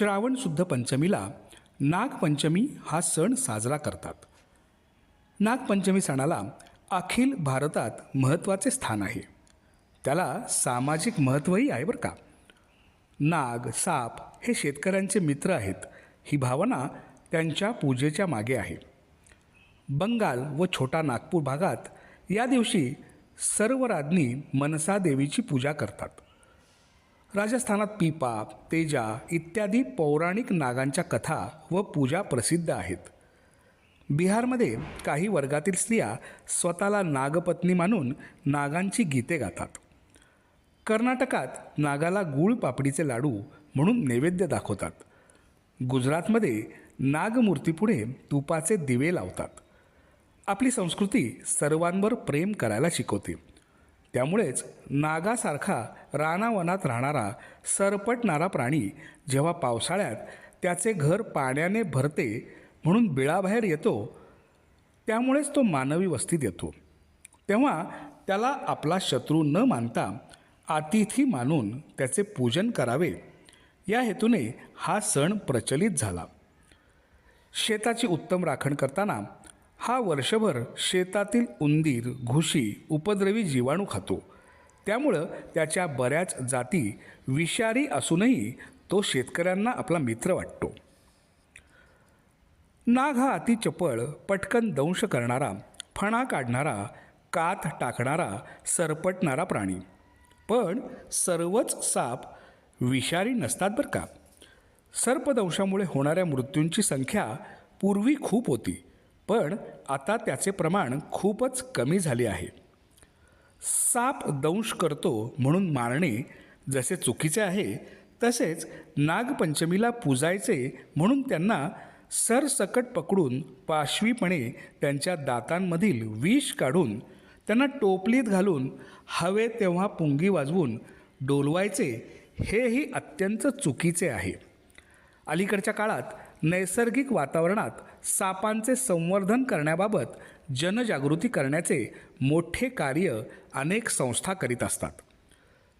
श्रावण शुद्ध पंचमीला नागपंचमी हा सण साजरा करतात. नागपंचमी सणाला अखिल भारतात महत्त्वाचे स्थान आहे. त्याला सामाजिक महत्त्वही आहे बरं का. नाग साप हे शेतकऱ्यांचे मित्र आहेत. ही भावना त्यांच्या पूजेच्या मागे आहे. बंगाल व छोटा नागपूर भागात या दिवशी सर्व राज्ञी मनसा देवीची पूजा करतात. राजस्थानात पिपा तेजा इत्यादी पौराणिक नागांच्या कथा व पूजा प्रसिद्ध आहेत. बिहारमध्ये काही वर्गातील स्त्रिया स्वतःला नागपत्नी मानून नागांची गीते गातात. कर्नाटकात नागाला गूळ पापडीचे लाडू म्हणून नैवेद्य दाखवतात. गुजरातमध्ये नागमूर्तीपुढे तुपाचे दिवे लावतात. आपली संस्कृती सर्वांवर प्रेम करायला शिकवते. त्यामुळेच नागासारखा रानावनात राहणारा सरपटणारा प्राणी जेव्हा पावसाळ्यात त्याचे घर पाण्याने भरते म्हणून बिळाबाहेर येतो त्यामुळेच तो मानवी वस्तीत येतो. तेव्हा त्याला आपला शत्रू न मानता अतिथी मानून त्याचे पूजन करावे. या हेतूने हा सण प्रचलित झाला. शेताची उत्तम राखण करताना हा वर्षभर शेतातील उंदीर घुशी उपद्रवी जीवाणू खातो. त्यामुळं त्याच्या बऱ्याच जाती विषारी असूनही तो शेतकऱ्यांना आपला मित्र वाटतो. नाग हा अति चपळ पटकन दंश करणारा फणा काढणारा कात टाकणारा सरपटणारा प्राणी. पण सर्वच साप विषारी नसतात बरं का? सर्पदंशामुळे होणाऱ्या मृत्यूंची संख्या पूर्वी खूप होती. पण आता त्याचे प्रमाण खूपच कमी झाले आहे. साप दंश करतो म्हणून मारणे जसे चुकीचे आहे तसेच नागपंचमीला पूजायचे म्हणून त्यांना सरसकट पकडून पाशवीपणे त्यांच्या दातांमधील विष काढून त्यांना टोपलीत घालून हवे तेव्हा पुंगी वाजवून डोलवायचे हेही अत्यंत चुकीचे आहे. अलीकडच्या काळात नैसर्गिक वातावरणात सापांचे संवर्धन करण्याबाबत जनजागृती करण्याचे मोठे कार्य अनेक संस्था करीत असतात.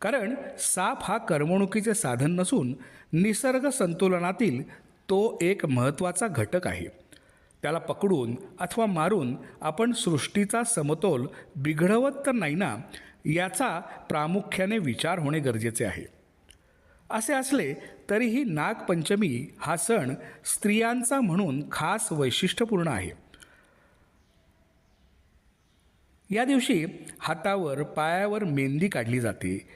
कारण साप हा करमणुकीचे साधन नसून निसर्ग संतुलनातील तो एक महत्त्वाचा घटक आहे. त्याला पकडून अथवा मारून आपण सृष्टीचा समतोल बिघडवत तर नाही ना याचा प्रामुख्याने विचार होणे गरजेचे आहे. असे असले तरीही नागपंचमी हा सण स्त्रियांचा म्हणून खास वैशिष्ट्यपूर्ण आहे. या दिवशी हातावर पायावर मेहंदी काढली जाते.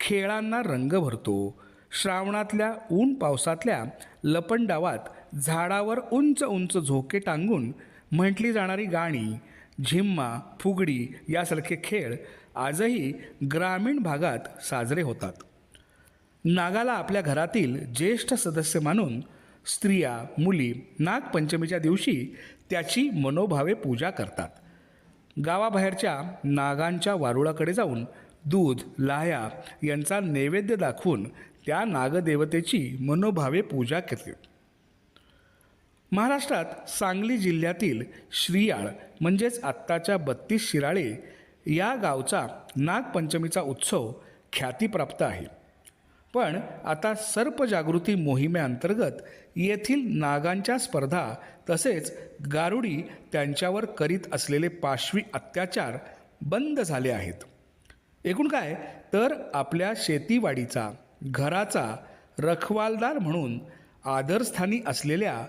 खेळांना रंग भरतो. श्रावणातल्या ऊन पावसातल्या लपंडावात झाडावर उंच उंच झोके टांगून म्हटली जाणारी गाणी झिम्मा फुगडी यासारखे खेळ आजही ग्रामीण भागात साजरे होतात. नागाला आपल्या घरातील ज्येष्ठ सदस्य मानून स्त्रिया मुली नागपंचमीच्या दिवशी त्याची मनोभावे पूजा करतात. गावाबाहेरच्या नागांच्या वारुळाकडे जाऊन दूध लाह्या यांचा नैवेद्य दाखवून त्या नागदेवतेची मनोभावे पूजा केली महाराष्ट्रात सांगली जिल्ह्यातील श्रीयाळ म्हणजेच आत्ताच्या बत्तीस शिराळे या गावचा नागपंचमीचा उत्सव ख्यातीप्राप्त आहे. पण आता सर्पजागृती मोहिमेअंतर्गत येथील नागांच्या स्पर्धा तसेच गारुडी त्यांच्यावर करीत असलेले पाशवी अत्याचार बंद झाले आहेत. एकूण काय? तर आपल्या शेतीवाडीचा घराचा रखवालदार म्हणून आदरस्थानी असलेल्या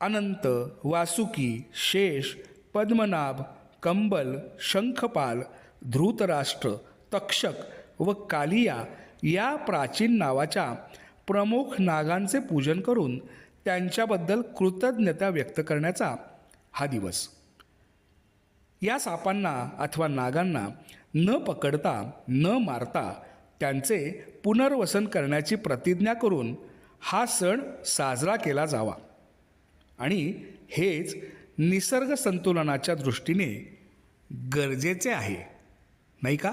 अनंत वासुकी शेष पद्मनाभ कंबल शंखपाल धृतराष्ट्र तक्षक व कालिया या प्राचीन नावाच्या प्रमुख नागांचे पूजन करून त्यांच्याबद्दल कृतज्ञता व्यक्त करण्याचा हा दिवस. या सापांना अथवा नागांना न पकडता न मारता त्यांचे पुनर्वसन करण्याची प्रतिज्ञा करून हा सण साजरा केला जावा. आणि हेच निसर्ग संतुलनाच्या दृष्टीने गरजेचे आहे. नाही का?